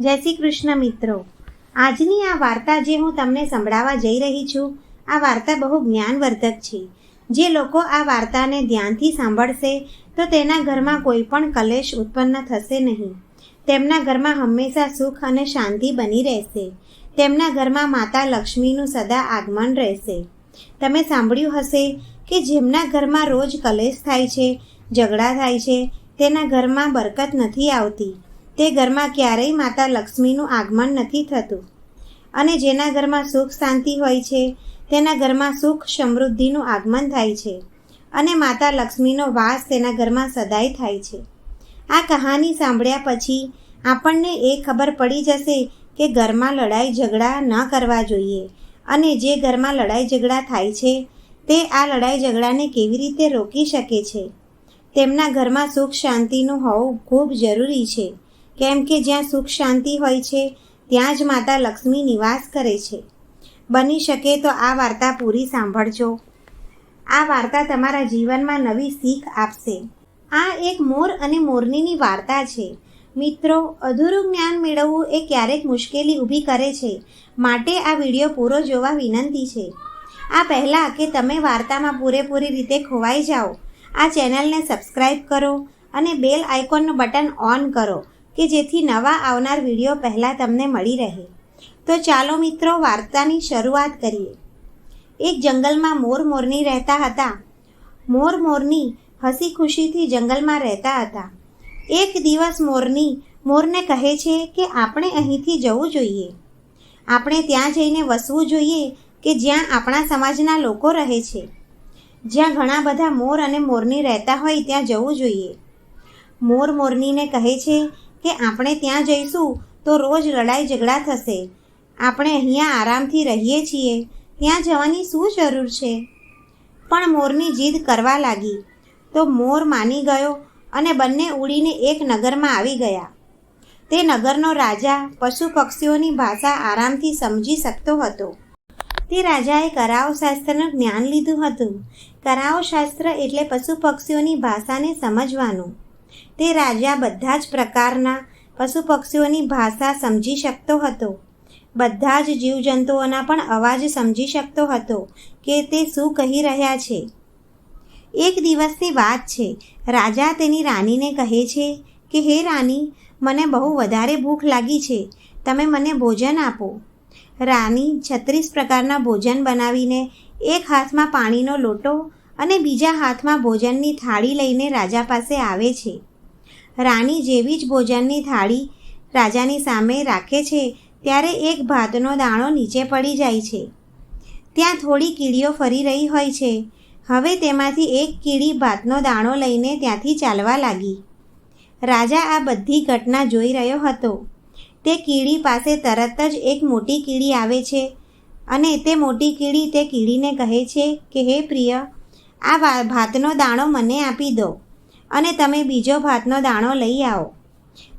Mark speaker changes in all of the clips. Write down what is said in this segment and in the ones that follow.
Speaker 1: જય શ્રી કૃષ્ણ મિત્રો. આજની આ વાર્તા જે હું તમને સંભળાવવા જઈ રહી છું, આ વાર્તા બહુ જ્ઞાનવર્ધક છે. જે લોકો આ વાર્તાને ધ્યાનથી સાંભળશે, તો તેના ઘરમાં કોઈ પણ કલેશ ઉત્પન્ન થશે નહીં. તેમના ઘરમાં હંમેશા સુખ અને શાંતિ બની રહેશે. તેમના ઘરમાં માતા લક્ષ્મીનું સદા આગમન રહેશે. તમે સાંભળ્યું હશે કે જેમના ઘરમાં રોજ કલેશ થાય છે, ઝઘડા થાય છે, તેના ઘરમાં બરકત નથી આવતી. તે ઘરમાં ક્યારેય માતા લક્ષ્મીનું આગમન નથી થતું. અને જેના ઘરમાં સુખ શાંતિ હોય છે, તેના ઘરમાં સુખ સમૃદ્ધિનું આગમન થાય છે. અને માતા લક્ષ્મીનો વાસ તેના ઘરમાં સદાય થાય છે. આ કહાની સાંભળ્યા પછી આપણને એ ખબર પડી જશે કે ઘરમાં લડાઈ ઝઘડા ન કરવા જોઈએ. અને જે ઘરમાં લડાઈ ઝઘડા થાય છે, તે આ લડાઈ ઝઘડાને કેવી રીતે રોકી શકે છે? તેમના ઘરમાં સુખ શાંતિનું હોવું ખૂબ જરૂરી છે. કેમ કે જ્યાં સુખ શાંતિ હોય છે, ત્યાં જ માતા લક્ષ્મી નિવાસ કરે છે. બની શકે તો આ વાર્તા પૂરી સાંભળજો. આ વાર્તા તમારા જીવનમાં નવી શીખ આપશે. આ એક મોર અને મોરનીની વાર્તા છે. મિત્રો, અધૂરું જ્ઞાન મેળવવું એ ક્યારેક મુશ્કેલી ઊભી કરે છે. માટે આ વીડિયો પૂરો જોવા વિનંતી છે. આ પહેલાં કે તમે વાર્તામાં પૂરેપૂરી રીતે ખોવાઈ જાઓ, આ ચેનલને સબસ્ક્રાઈબ કરો અને બેલ આઇકોનનું બટન ઓન કરો. કે જેથી નવા આવનાર વીડિયો પહેલાં તમને મળી રહે. તો ચાલો મિત્રો વાર્તાની શરૂઆત કરીએ. એક જંગલમાં મોર મોરની રહેતા હતા. મોર મોરની હસી ખુશીથી જંગલમાં રહેતા હતા. એક દિવસ મોરની મોરને કહે છે કે આપણે અહીંથી જવું જોઈએ. આપણે ત્યાં જઈને વસવું જોઈએ કે જ્યાં આપણા સમાજના લોકો રહે છે. જ્યાં ઘણા બધા મોર અને મોરની રહેતા હોય ત્યાં જવું જોઈએ. મોર મોરનીને કહે છે કે આપણે ત્યાં જઈશું તો રોજ લડાઈ ઝઘડા થશે. આપણે અહીંયા આરામથી રહીએ છીએ. ત્યાં જવાની શું જરૂર છે? પણ મોરની જીદ કરવા લાગી. તો મોર માની ગયો અને બંને ઉડીને એક નગરમાં આવી ગયા. તે નગરનો રાજા પશુ પક્ષીઓની ભાષા આરામથી સમજી શકતો હતો. તે રાજાએ કરાવ શાસ્ત્રનું જ્ઞાન લીધું હતું. કરાવ શાસ્ત્ર એટલે પશુ પક્ષીઓની ભાષાને સમજવાનું. તે રાજા બધા જ પ્રકારના પશુ પક્ષીઓની ભાષા સમજી શકતો હતો. બધા જ જીવજંતુઓના પણ અવાજ સમજી શકતો હતો કે તે શું કહી રહ્યા છે. એક દિવસની વાત છે. રાજા તેની રાણીને કહે છે કે, હે રાણી, મને બહુ વધારે ભૂખ લાગી છે. તમે મને ભોજન આપો. રાણી છત્રીસ પ્રકારના ભોજન બનાવીને એક હાથમાં પાણીનો લોટો અને બીજા હાથમાં ભોજનની થાળી લઈને રાજા પાસે આવે છે. રાણી જેવી જ ભોજનની થાળી રાજાની સામે રાખે છે, ત્યારે એક ભાતનો દાણો નીચે પડી જાય છે. ત્યાં થોડી કીડીઓ ફરી રહી હોય છે. હવે તેમાંથી એક કીડી ભાતનો દાણો લઈને ત્યાંથી ચાલવા લાગી. રાજા આ બધી ઘટના જોઈ રહ્યો હતો. તે કીડી પાસે તરત જ એક મોટી કીડી આવે છે અને તે મોટી કીડી તે કીડીને કહે છે કે, હે પ્રિય, આ ભાતનો દાણો મને આપી દો. અને તમે બીજો ભાતનો દાણો લઈ આવો.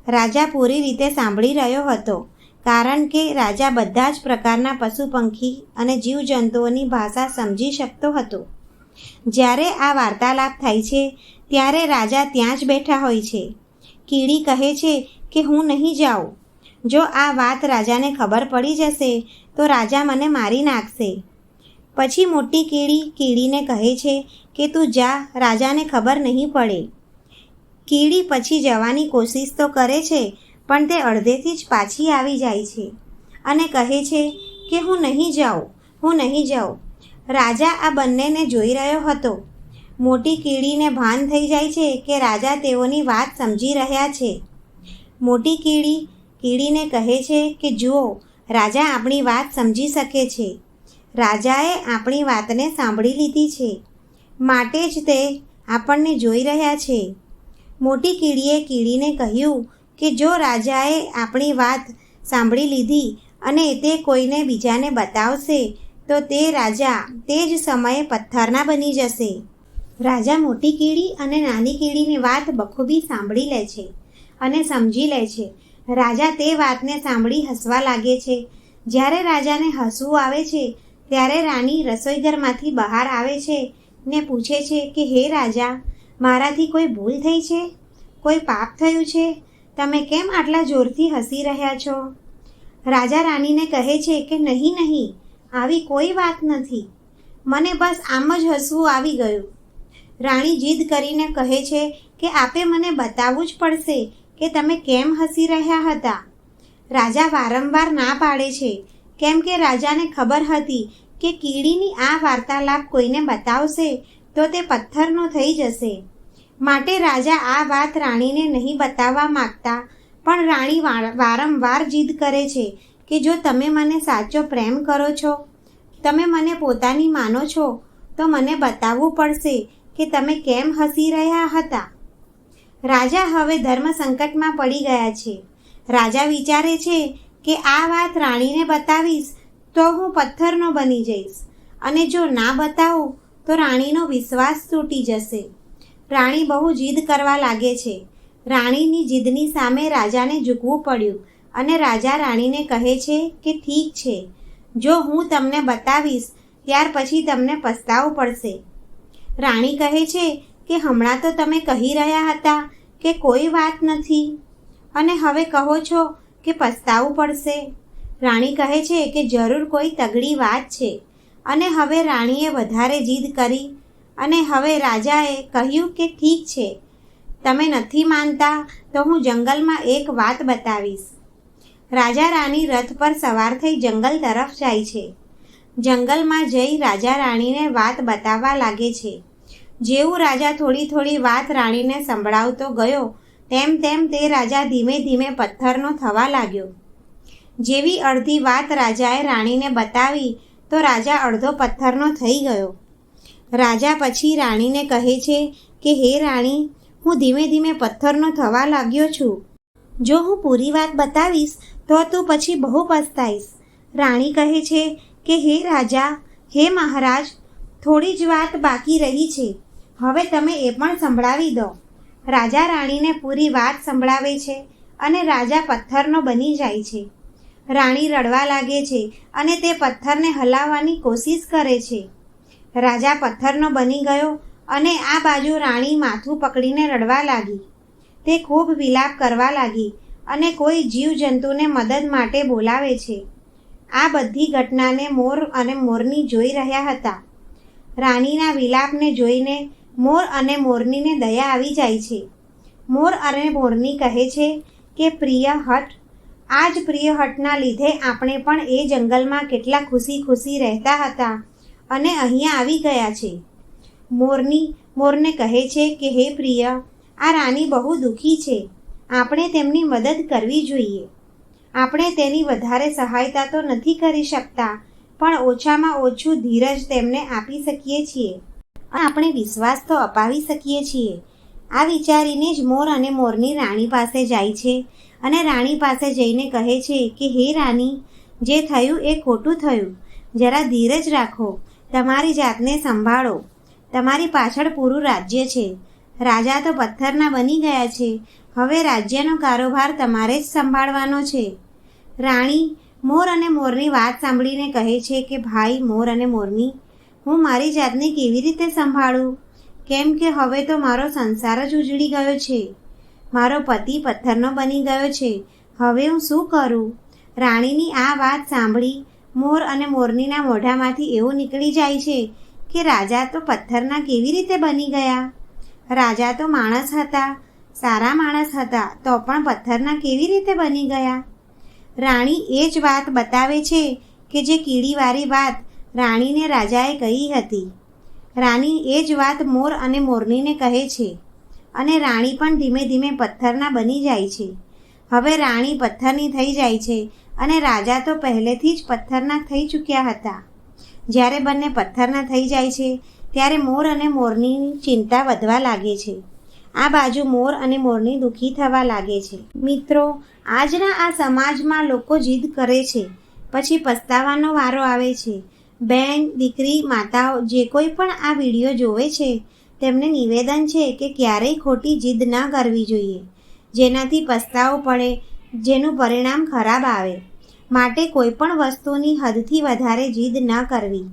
Speaker 1: રાજા પૂરી રીતે સાંભળી રહ્યો હતો, કારણ કે રાજા બધા જ પ્રકારના પશુ પંખી અને જીવજંતુઓની ભાષા સમજી શકતો હતો. જ્યારે આ વાર્તાલાપ થાય છે, ત્યારે રાજા ત્યાં જ બેઠા હોય છે. કીડી કહે છે કે, હું નહીં જાઉં. જો આ વાત રાજાને ખબર પડી જશે, તો રાજા મને મારી નાખશે. પછી મોટી કીડી કીડીને કહે છે કે, તું જા, રાજાને ખબર નહીં પડે. કીડી પછી જવાની કોશિશ તો કરે છે, પણ તે અડધેથી જ પાછી આવી જાય છે. અને કહે છે કે હું નહીં જાઉં, હું નહીં જાઉં. રાજા આ બંનેને જોઈ રહ્યો હતો. મોટી કીડીને ભાન થઈ જાય છે કે રાજા તેઓની વાત સમજી રહ્યા છે. મોટી કીડી, કીડીને કહે છે કે જુઓ, રાજા આપણી વાત સમજી શકે છે. રાજાએ આપણી વાતને સાંભળી લીધી છે. માટે જ તે આપણને જોઈ રહ્યા છે. મોટી કીડીએ કીડીને કહ્યું કે, જો રાજાએ આપણી વાત સાંભળી લીધી અને તે કોઈને બીજાને બતાવશે, તો તે રાજા તે જ સમયે પથ્થરના બની જશે. રાજા મોટી કીડી અને નાની કીડીની વાત બખૂબી સાંભળી લે છે અને સમજી લે છે. રાજા તે વાતને સાંભળી હસવા લાગે છે. જ્યારે રાજાને હસવું આવે છે, ત્યારે રાણી રસોઈઘરમાંથી બહાર આવે છે ને પૂછે છે કે, હે રાજા મારાથી કોઈ ભૂલ થઈ છે? કોઈ પાપ થયું છે? તમે કેમ આટલા જોરથી હસી રહ્યા છો? રાજા રાણીને કહે છે કે નહીં નહીં, આવી કોઈ વાત નથી. મને બસ આમ જ હસવું આવી ગયું. રાણી જીદ કરીને કહે છે કે આપે મને બતાવવું જ પડશે કે તમે કેમ હસી રહ્યા હતા. રાજા વારંવાર ના પાડે છે, કેમ કે રાજાને ખબર હતી કે કીડીની આ વાર્તાલાપ કોઈને બતાવશે તો તે પથ્થરનો થઈ જશે. માટે રાજા આ વાત રાણીને નહીં બતાવવા માગતા, પણ રાણી વાર- વારંવાર જીદ કરે છે કે જો તમે મને સાચો પ્રેમ કરો છો, તમે મને પોતાની માનો છો, તો મને બતાવવું પડશે કે તમે કેમ હસી રહ્યા હતા. રાજા હવે ધર્મ સંકટમાં પડી ગયા છે. રાજા વિચારે છે કે આ વાત રાણીને બતાવીશ તો હું પથ્થરનો બની જઈશ અને જો ના બતાવું તો રાણીનો વિશ્વાસ તૂટી જશે. રાણી બહુ જીદ કરવા લાગે છે. રાણીની જીદની સામે રાજાને ઝૂકવું પડ્યું અને રાજા રાણીને કહે છે કે ઠીક છે. જો હું તમને બતાવીશ, ત્યાર પછી તમને પસ્તાવું પડશે. રાણી કહે છે કે હમણાં તો તમે કહી રહ્યા હતા કે કોઈ વાત નથી. અને હવે કહો છો કે પસ્તાવું પડશે. રાણી કહે છે કે જરૂર કોઈ તગડી વાત છે. અને હવે રાણીએ વધારે જીદ કરી અને હવે રાજાએ કહ્યું કે ઠીક છે, તમે નથી માનતા તો હું જંગલમાં એક વાત બતાવીશ. રાજા રાણી રથ પર સવાર થઈ જંગલ તરફ જાય છે. જંગલમાં જઈ રાજા રાણીને વાત બતાવવા લાગે છે. જેવું રાજા થોડી થોડી વાત રાણીને સંભળાવતો ગયો, તેમ તેમ તે રાજા ધીમે ધીમે પથ્થરનો થવા લાગ્યો. જેવી અડધી વાત રાજાએ રાણીને બતાવી, તો રાજા અડધો પથ્થરનો થઈ ગયો. રાજા પછી રાણીને કહે છે કે, હે રાણી, હું ધીમે ધીમે પથ્થરનો થવા લાગ્યો છું. જો હું પૂરી વાત બતાવીશ, તો તું પછી બહુ પસ્તાઈશ. રાણી કહે છે કે, હે રાજા, હે મહારાજ, થોડી જ વાત બાકી રહી છે. હવે તમે એ પણ સંભળાવી દો. રાજા રાણીને પૂરી વાત સંભળાવે છે અને રાજા પથ્થરનો બની જાય છે. રાણી રડવા લાગે છે અને તે પથ્થરને હલાવવાની કોશિશ કરે છે. રાજા પથ્થરનો બની ગયો અને આ બાજુ રાણી માથું પકડીને રડવા લાગી. તે ખૂબ વિલાપ કરવા લાગી અને કોઈ જીવજંતુને મદદ માટે બોલાવે છે. આ બધી ઘટનાને મોર અને મોરની જોઈ રહ્યા હતા. રાણીના વિલાપને જોઈને મોર અને મોરનીને દયા આવી જાય છે. મોર અને મોરની કહે છે કે, પ્રિય હટ આ જ પ્રિય હટના લીધે આપણે પણ એ જંગલમાં કેટલા ખુશી ખુશી રહેતા હતા. અને અહીંયા આવી ગયા છે. મોરની, મોરને કહે છે કે, હે પ્રિય, આ રાણી બહુ દુઃખી છે. આપણે તેમની મદદ કરવી જોઈએ. આપણે તેની વધારે સહાયતા તો નથી કરી શકતા, પણ ઓછામાં ઓછું ધીરજ તેમને આપી શકીએ છીએ. આપણે વિશ્વાસ તો અપાવી શકીએ છીએ. આ વિચારીને જ મોર અને મોરની રાણી પાસે જાય છે અને રાણી પાસે જઈને કહે છે કે, હે રાણી જે થયું એ ખોટું થયું. જરા ધીરજ રાખો. તમારી જાતને સંભાળો. તમારી પાછળ પૂરું રાજ્ય છે. રાજા તો પથ્થરના બની ગયા છે. હવે રાજ્યનો કારોબાર તમારે જ સંભાળવાનો છે. રાણી મોર અને મોરની વાત સાંભળીને કહે છે કે, ભાઈ, મોર અને મોરની, હું મારી જાતને કેવી રીતે સંભાળું? કેમ કે હવે તો મારો સંસાર જ ઉજળી ગયો છે. મારો પતિ પથ્થરનો બની ગયો છે. હવે હું શું કરું? રાણીની આ વાત સાંભળી મોર અને મોરનીના મોઢામાંથી એવું નીકળી જાય છે કે રાજા તો પથ્થરના કેવી રીતે બની ગયા? રાજા તો માણસ હતા, સારા માણસ હતા, તો પણ પથ્થરના કેવી રીતે બની ગયા? રાણી એ જ વાત બતાવે છે કે જે કીડીવાળી વાત રાણીને રાજાએ કહી હતી. રાણી એ જ વાત મોર અને મોરનીને કહે છે અને રાણી પણ ધીમે ધીમે પથ્થરના બની જાય છે. હવે રાણી પથ્થરની થઈ જાય છે અને રાજા તો પહેલેથી જ પથ્થરના થઈ ચૂક્યા હતા. જ્યારે બંને પથ્થરના થઈ જાય છે, ત્યારે મોર અને મોરની ચિંતા વધવા લાગે છે. આ બાજુ મોર અને મોરની દુઃખી થવા લાગે છે. મિત્રો, આજના આ સમાજમાં લોકો જીદ કરે છે, પછી પસ્તાવાનો વારો આવે છે. બેન દીકરી, માતાઓ જે કોઈ પણ આ વીડિયો જોવે છે, તેમને નિવેદન છે કે ક્યારેય ખોટી જીદ ના કરવી જોઈએ. જેનાથી પસ્તાવો પડે જેનું પરિણામ ખરાબ આવે. માટે કોઈ પણ વસ્તુની હદથી વધારે જીદ ન કરવી.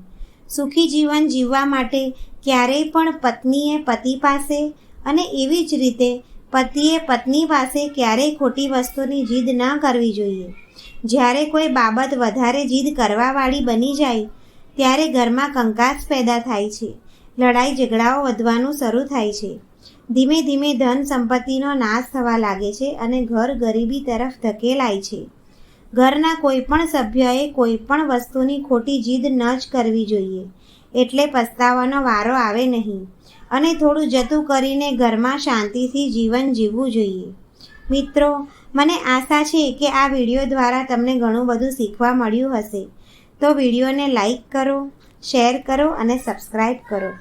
Speaker 1: સુખી જીવન જીવવા માટે ક્યારેય પણ પત્નીએ પતિ પાસે અને એવી જ રીતે પતિએ પત્ની પાસે ક્યારેય ખોટી વસ્તુની જીદ ન કરવી જોઈએ. જ્યારે કોઈ બાબત વધારે જીદ કરવાવાળી બની જાય, ત્યારે ઘરમાં કંકાસ પેદા થાય છે. લડાઈ ઝઘડાઓ વધવાનું શરૂ થાય છે. ધીમે ધીમે ધન સંપત્તિનો નાશ થવા લાગે છે અને ઘર ગરીબી તરફ ધકેલાય છે. ઘરના કોઈ પણ સભ્યએ કોઈ પણ વસ્તુની ખોટી જીદ ન જ કરવી જોઈએ. એટલે પસ્તાવાનો વારો આવે નહીં. અને થોડું જતું કરીને ઘરમાં શાંતિથી જીવન જીવવું જોઈએ. મિત્રો, મને આશા છે કે આ વીડિયો દ્વારા તમને ઘણું બધું શીખવા મળ્યું હશે. તો વિડીયોને લાઈક કરો, શેર કરો અને સબસ્ક્રાઈબ કરો.